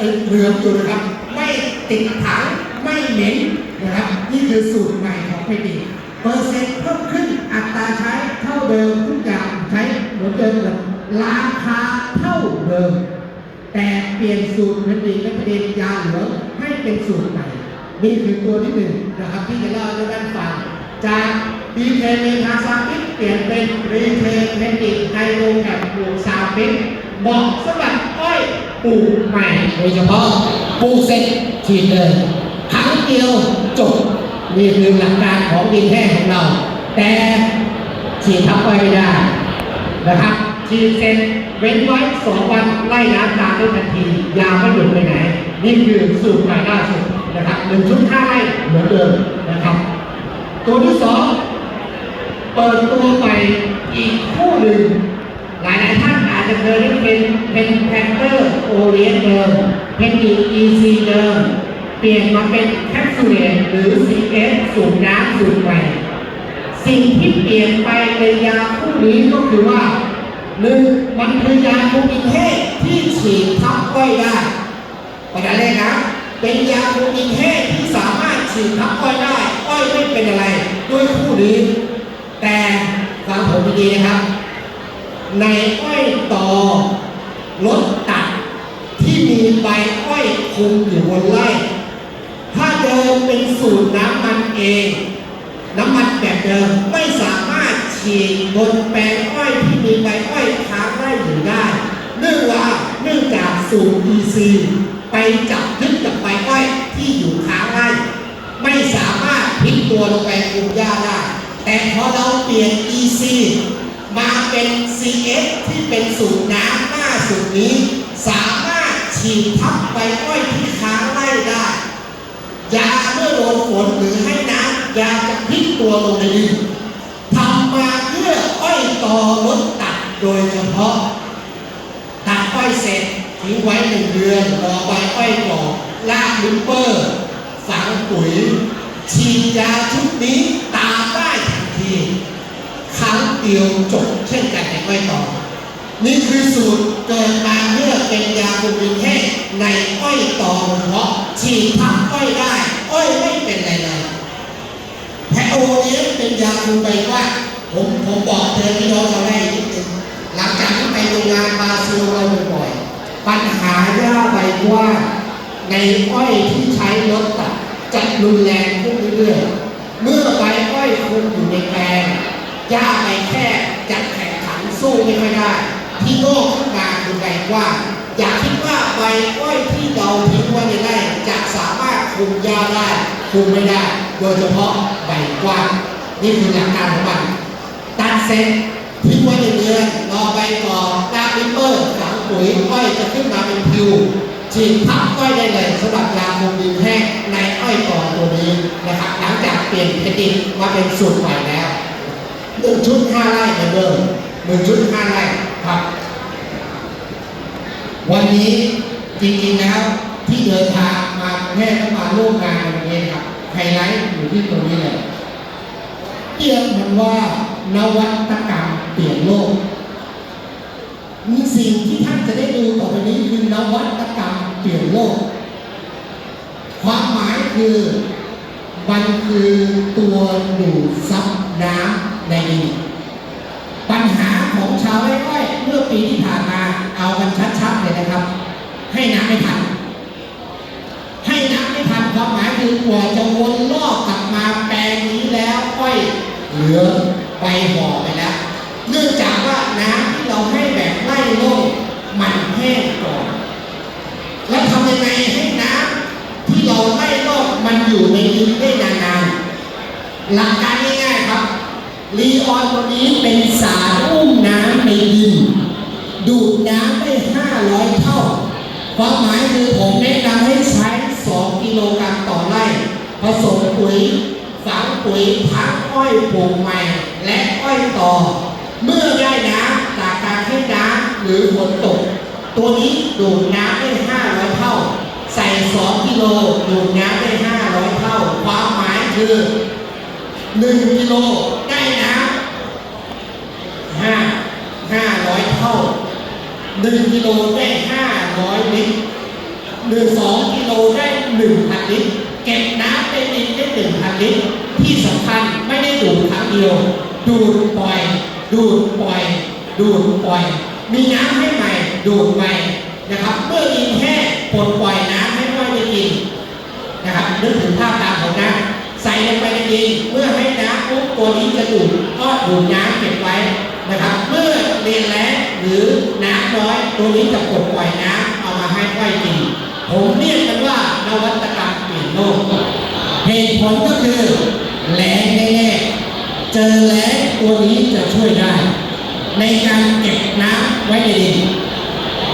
เออเหลืองอยู่นะครับ ไม่ติดถังไม่เหม็นนะครับ นี่คือสูตรใหม่ของเพดีเปอร์เซ็นต์เพิ่มขึ้นอัตราใช้เท่าเดิมทุกอย่างใช้เหมือนเดิมหมดราคาเท่าเดิม แต่เปลี่ยนสูตรเพดีและประเด็นยาเหลืองให้เป็นสูตรใหม่นี่คือตัวที่หนึ่งนะครับที่จะเล่าให้ท่านฟังจากดีเทนเมทาซามิดเปลี่ยนเป็นรีเทนเมดิกไฮโดรแคปบูซามิดเหมาะสำหรับอ้อย ปลูกใหม่โดยเฉพาะปลูกเสร็จฉีดเลยครั้งเดียวจบนี่คือหลักการของดินแห้งของเรา แต่ฉีดทับไปไม่ได้นะครับฉีดเสร็จเว้นไว้สองวันไล่น้ำตามด้ทันทียาไม่หยุดไปไหน นี่คือสูตรใหม่ล่าสุดนะครับหนึ่งชุดห้าไร่เหมือนเดิมนะครับ ตัวที่สองเปิดตัวใหม่อีกคู่หนึ่ง หลายหลายท่านอาจจะเคยได้เป็นเป็นแพนเตอร์โอเลียนเดิมเป็นอีอีซีเดิม เปลี่ยนมาเป็นแคปซูลหรือ CS สูบน้ำสูบใหม่สิ่งที่เปลี่ยนไปในยาคู่นี้ก็คือว่าหนึ่งมันคือยาคูมิเทศที่ฉีดทับก้อยได้ประการแรกนะเป็นยาคูมิเทศที่สามารถฉีดทับก้อยได้ก้อยไม่เป็นอะไรด้วยคู่นี้ แต่ฟังผมดีๆนะครับ ในอ้อยต่อรถตัดที่มีใบอ้อยคุมอยู่บนไร่ ถ้าเดิมเป็นสูตรน้ำมันเอง น้ำมันแบบเดิมไม่สามารถฉีดบนแปลงอ้อยที่มีใบอ้อยค้างไร่อยู่ได้ เนื่องว่าเนื่องจากสูตร EC ไปจับยึดกับใบอ้อยที่อยู่ค้างไร่ไม่สามารถพลิกตัวลงไปคุมหญ้าได้ แต่พอเราเปลี่ยน EC มาเป็น CS ที่เป็นสูตรน้ำหน้าสูตรนี้ สามารถฉีดทับใบอ้อยที่ค้างไร่ได้ ยาเมื่อโดนฝนหรือให้น้ำยาจะพลิกตัวลงในดินทำมาเพื่ออ้อยต่อรถตัดโดยเฉพาะ ตัดอ้อยเสร็จทิ้งไว้หนึ่งเดือนรอใบอ้อยก่อลากลิปเปอร์ฝังปุ๋ยฉีดยาชุดนี้ตามได้ทันที ครั้งเดียวจบเช่นกันในอ้อยต่อ นี่คือสูตรเกิดมาเพื่อเป็นยาคุมแห้งในอ้อยต่อเฉพาะฉีดทับอ้อยได้ อ้อยไม่เป็นไรเลยแพโอเนี้เป็นยาคุมใบว่า ผมผมบอกเธอพี่น้องชาไร่นิดนึงหลังจากที่ไปโรงงานบราซิลเราบ่อยๆปัญหาหญ้าใบว่าในอ้อยที่ใช้รถตัดจะรุนแรงขึ้นเรื่อยๆเมื่อใบอ้อยคุมอยู่ในแปลง หญ้าใบแค่จะแข่งขันสู้ไม่ค่อยได้ ที่โลกขึ้นมาคือใบกว้าอย่าคิดว่าใบอ้อยที่เราทิ้งไว้ในไร่จะสามารถคุมหญ้าได้คุมไม่ได้ โดยเฉพาะใบกว้างนี่คือหลักการของมันตัดเสร็จทิ้งไว้ในเดือนรอใบก่อลากลิปเปอร์ฝังปุ๋ยอ้อยจะขึ้นมาเป็นพิวฉีดทับอ้อยได้เลยสำหรับยาคุมดินแห้งในอ้อยต่อตัวนี้นะครับหลังจากเปลี่ยนเป็นดินมาเป็นสูตรใหม่แล้ว งชุดห้าไร่เหมือนเดิมหนึ่งชุดห้าไร่ครับ วันนี้จริงๆแล้วที่เดินทางมาแม่ก็มาร่วมงานวันนี้ครับไฮไลท์อยู่ที่ตรงนี้เลยเรียกมันว่านวัตกรรมเปลี่ยนโลกมีสิ่งที่ท่านจะได้ดูต่อไปนี้คือนวัตกรรมเปลี่ยนโลก ความหมายคือ มันคือตัวดูดซับน้ำ ในดินปัญหาของชาวไร่อ้อยเมื่อปีที่ผ่านมาเอากันชัดๆเลยนะครับ ให้น้ำไม่ทัน ให้น้ำไม่ทันความหมายคือกว่าจะวนรอบกลับมาแปลงนี้แล้วอ้อยเหลือใบห่อไปแล้ว เนื่องจากว่าน้ำที่เราให้แบบไล่โล่งมันแห้งก่อนแล้วทำยังไงให้น้ำที่เราไล่โลกมันอยู่ในดินได้นานๆหลักการ ลีอนตัวนี้เป็นสารอุ้มน้ำในดิน ดูดน้ำได้500เท่า ความหมายคือผมแนะนำให้ใช้2กิโลกรัมต่อไร่ ผสมปุ๋ยฝังปุ๋ยทั้งอ้อยปลูกใหม่ และอ้อยต่อ เมื่อได้น้ำจากการให้น้ำหรือฝนตก ตัวนี้ดูดน้ำได้500เท่า ใส่2กิโลดูดน้ำได้500เท่า ความหมายคือ1กิโลได้น้ำ 5 500เท่า1กิโลได้500ลิตรหนึ่งสองกิโลได้หนึ่งพันลิตรเก็บน้ำในดินได้หนึ่งพันลิตรที่สำคัญไม่ได้ดูดครั้งเดียว ดูดปล่อย ดูดปล่อย ดูดปล่อย มีน้ำให้ใหม่ดูดใหม่นะครับ เมื่อดินแห้งปลดปล่อยน้ำให้อ้อยได้กินนะครับนึกถึงภาพตามของน้ำใส่ลงไปในดินเมื่อให้น้ำปุ๊บตัวนี้จะดูดก็ดูดน้ำเก็บไว้ นะครับ เมื่อเรียนแล้งหรือน้ำน้อยตัวนี้จะปลดปล่อยน้ำเอามาให้ไว้กินผมเรียกกันว่านวัตกรรมเปลี่ยนโลกเหตุผลก็คือแหลงแน่ๆเจอแหลงตัวนี้จะช่วยได้ ในการเก็บน้ำไว้ในดิน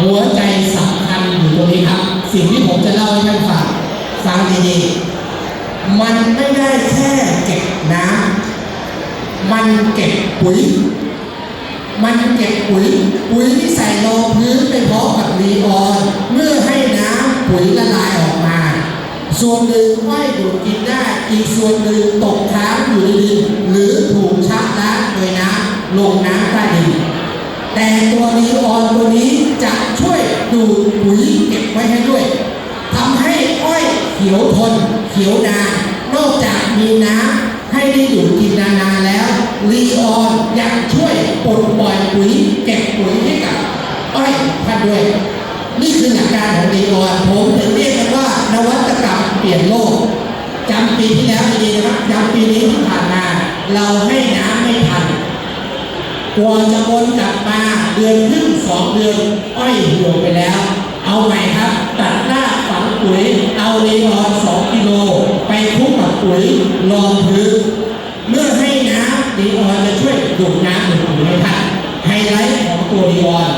หัวใจสำคัญอยู่ตรงนี้ครับ สิ่งที่ผมจะเล่าให้ท่านฟังฟังดีๆมันไม่ได้แค่เก็บน้ำมันเก็บปุ๋ย มันเก็บปุ๋ย ปุ๋ยที่ใส่รองพื้นไปพร้อมกับรีออน เมื่อให้น้ำปุ๋ยละลายออกมา ส่วนหนึ่งไม่ดูดกินได้อีกส่วนหนึ่งตกค้างอยู่ในดินหรือถูกชักล้างโดยน้ำลงน้ำใต้ดินแต่ตัวนีออนตัวนี้จะช่วยดูดปุ๋ยเก็บไว้ให้ด้วยทำให้อ้อยเขียวทนเขียวนานนอกจากมีน้ำให้ได้ดูดกินนานๆแล้ว รีออนยังช่วยปลดปล่อยปุ๋ยเก็บปุ๋ยให้กับอ้อยท่านด้วย นี่คือหลักการของรีออนผมถึงเรียกกันว่านวัตกรรมเปลี่ยนโลกจำปีที่แล้วดีนะครับจำปีนี้ที่ผ่านมา เราให้น้ำไม่ทันกว่าจะวนกลับมาเดือนครึ่งสองเดือนอ้อยหี่ยวไปแล้ว เอาใหม่ครับ ตัดหน้าฝังปุ๋ย เอาเลออนสองกิโล ไปคุกกับปุ๋ยรองพื้นเมื่อให้ ดีออนจะช่วยดูดน้ำดูดปุ๋ยให้ท่านไฮไลท์ของตัวดีออน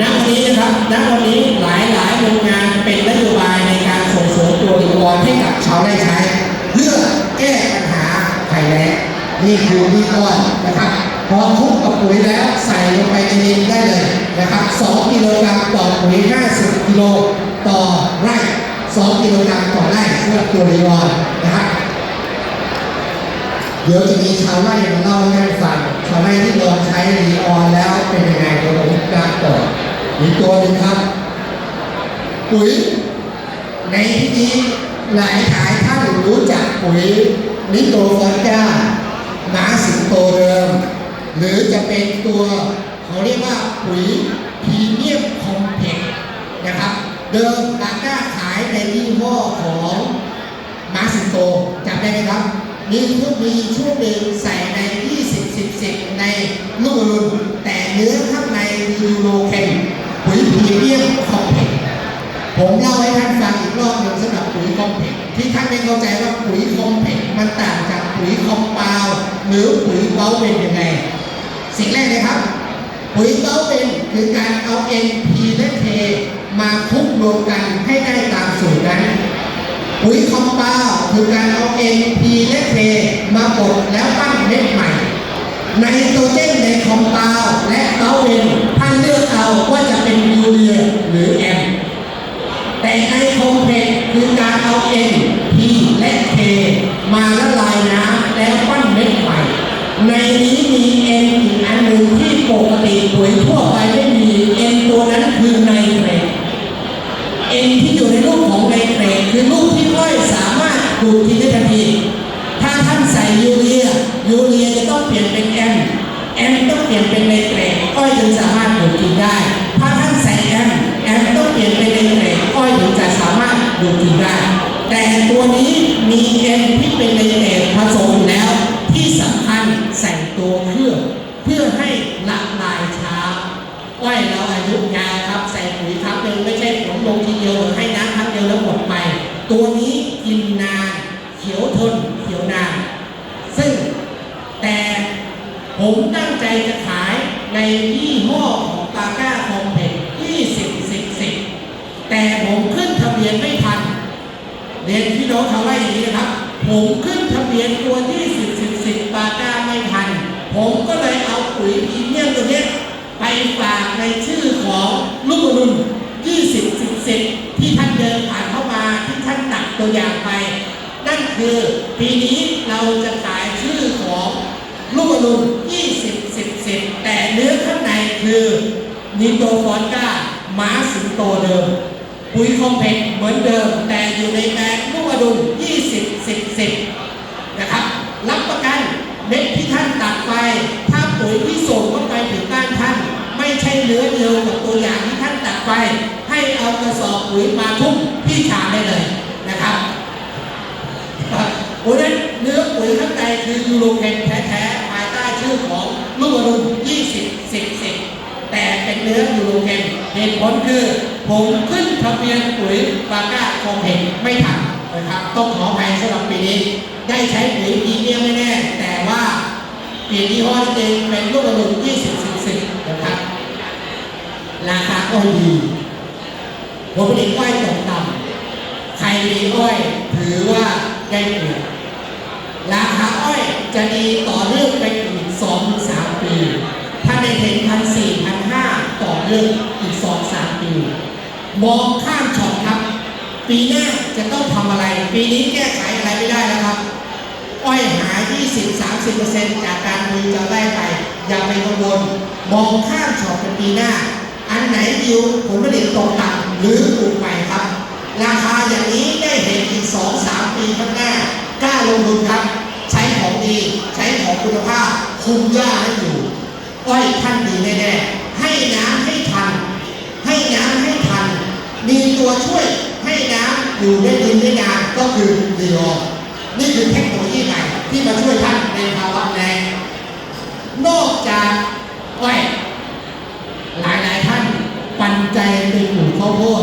ณวันนี้นะครับณวันนี้หลายหลายๆโรงงานเป็นนโยบายในการส่งเสริมตัวดีออนให้กับชาวไร่ใช้ เพื่อแก้ปัญหาภัยแล้งนี่คือดีออนนะครับพอคุกกับปุ๋ยแล้วใส่ลงไปในดินได้เลยนะครับ2กิโลกรัมต่อปุ๋ย50กิโลต่อไร่2กิโลกรัมต่อไร่สำหรับตัวรีวอนนะครับ เดี๋ยวจะมีชาวไร่มาเล่าให้ฟังชาวไร่ที่ลองใช้รีออนแล้วเป็นยังไงเดี๋ยวผมกราบก่อนมีตัวนึงครับ ปุ๋ย ในที่นี้หลายหลายท่านรู้จักปุ๋ยนิโตฟอนก้าหมาสิงโตเดิม หรือจะเป็นตัวเขาเรียกว่าปุ๋ยพรีเมียมคอมเพล็กนะครับ เดิมตาก้ายในยี่ห้อของมาสิงโตจำได้ไหมครับ มีทุกมีช่วงหนึ่งใส่ใน 20 10 10 ในลูกอรุณแต่เนื้อข้างในคือยูโรเคนปุ๋ยพรีเมียมคอมเพกผมเล่าให้ท่านฟังอีกรอบหนึ่งสำหรับปุ๋ยคอมเพกที่ท่านไม่เข้าใจว่าปุ๋ยคอมเพกมันต่างจากปุ๋ยคอมเปาหรือปุ๋ยเบาเป็นยังไง สิ่งแรกเลยครับ ปุ๋ยเบาเป็นคือการเอา NP และ K มาคลุกรวมกันให้ได้ตามสูตรนั้น ปุ๋ยคอมเปาคือการเอา NP และ K มาบดแล้วปั้นเม็ดใหม่ไนโตรเจนในคอมเปาและเตาเป็นท่าน ดูดกินได้ทันทีถ้าท่านใส่ยูเรียยูเรียจะต้องเปลี่ยนเป็นแอมแอมต้องเปลี่ยนเป็นไนเตรตอ้อยจึงสามารถดูดกินได้ถ้าท่านใส่แอมแอมต้องเปลี่ยนเป็นไนเตรตอ้อยถึงจะสามารถดูดกินได้ แต่ตัวนี้มีแอมที่เป็นไนเตรตผสมอยู่แล้ว ที่สำคัญใส่ตัวเครื่องเพื่อให้ละลายช้าอ้อยเราอายุยาวครับใส่ปุ๋ยครั้งหนึ่งไม่ใช่ผลลงทีเดียวหรือให้น้ำครั้งเดียวแล้วหมดไป ตัวนี้กินนานเขียวทนเขียวนาน ซึ่งแต่ผมตั้งใจจะขายในยี่ห้อของตาก้าคอมเพล็กซ์20 10 10 แต่ผมขึ้นทะเบียนไม่ทัน เรีย นพี่น้องชาวไร่อย่างนี้นะครับ ผมขึ้นทะเบียนตัวที่สิบสิบสิบปาก้าไม่ทัน ผมก็เลยเอาปุ๋ยพรีเมียมตัวนี้ไปฝากในชื่อของลูกอรุณยี่สิบสิบสิบที่ท่านเดินผ่านเข้ามาที่ท่านตัดตัวอย่างไป นั่นคือปีนี้เราจะขายชื่อของลูกอรุณยี่สิบสิบสิบแต่เนื้อข้างในคือนิโตฟอนก้าม้าสิงโตเดิม ปุ๋ยคอมเพกเหมือนเดิม แต่อยู่ในแบรนด์ลูกอดุล 20 10 10 นะครับ รับประกันเม็ดที่ท่านตัดไป ถ้าปุ๋ยที่ส่งเข้าไปถึงบ้านท่าน ไม่ใช่เนื้อเดียวกับตัวอย่างที่ท่านตัดไป ให้เอากระสอบปุ๋ยมาทุ่มที่ชาได้เลยนะครับเพราะฉะนั้นเนื้อปุ๋ยข้างในคือยูโรเคนแท้ๆภายใต้ชื่อของลูกอรุณ20 10 10 เป็นเนื้อยูโรเคนเหตุผลคือผมขึ้นทะเบียนปุ๋ยบาก้าคอมเพนไม่ทันนะครับต้องขออภัยสำหรับปีนี้ ได้ใช้ปุ๋ยพีเมียไม่แน่ แต่ว่าเปลี่ยนยี่ห้อจริงเป็นลูกอรุณ20 10 10นะครับ ราคาก็ดีผลผลิตอ้อยตกต่ำใครมีอ้อยถือว่าได้เปรียบราคาอ้อยจะดีต่อเนื่องไปอีกสองสามปี ถ้าในเห็นพันสี่พันห้า เนื่องอีกสองสามปี มองข้ามช็อตครับ ปีหน้าจะต้องทำอะไร ปีนี้แก้ไขอะไรไม่ได้แล้วครับ อ้อยหาย 20-30%จากการคุยจะได้ไป อย่าไปกังวล มองข้ามช็อตเป็นปีหน้า อันไหนดิวผลผลิตตกต่ำหรือปลูกใหม่ครับ ราคาอย่างนี้ได้เห็นอีก 2-3 ปีข้างหน้ากล้าลงทุนครับ ใช้ของดี ใช้ของคุณภาพ คุมหญ้าให้อยู่ อ้อยท่านดีแน่ๆ ให้น้ำให้ทัน ให้น้ำให้ทัน มีตัวช่วยให้น้ำอยู่ได้ดินได้นานก็คือดีออนี่คือเทคโนโลยีใหม่ที่มาช่วยท่านในภาวะแรงนอกจากอ้อยหลายๆท่านปันใจเป็นหมู่ข้าวโพด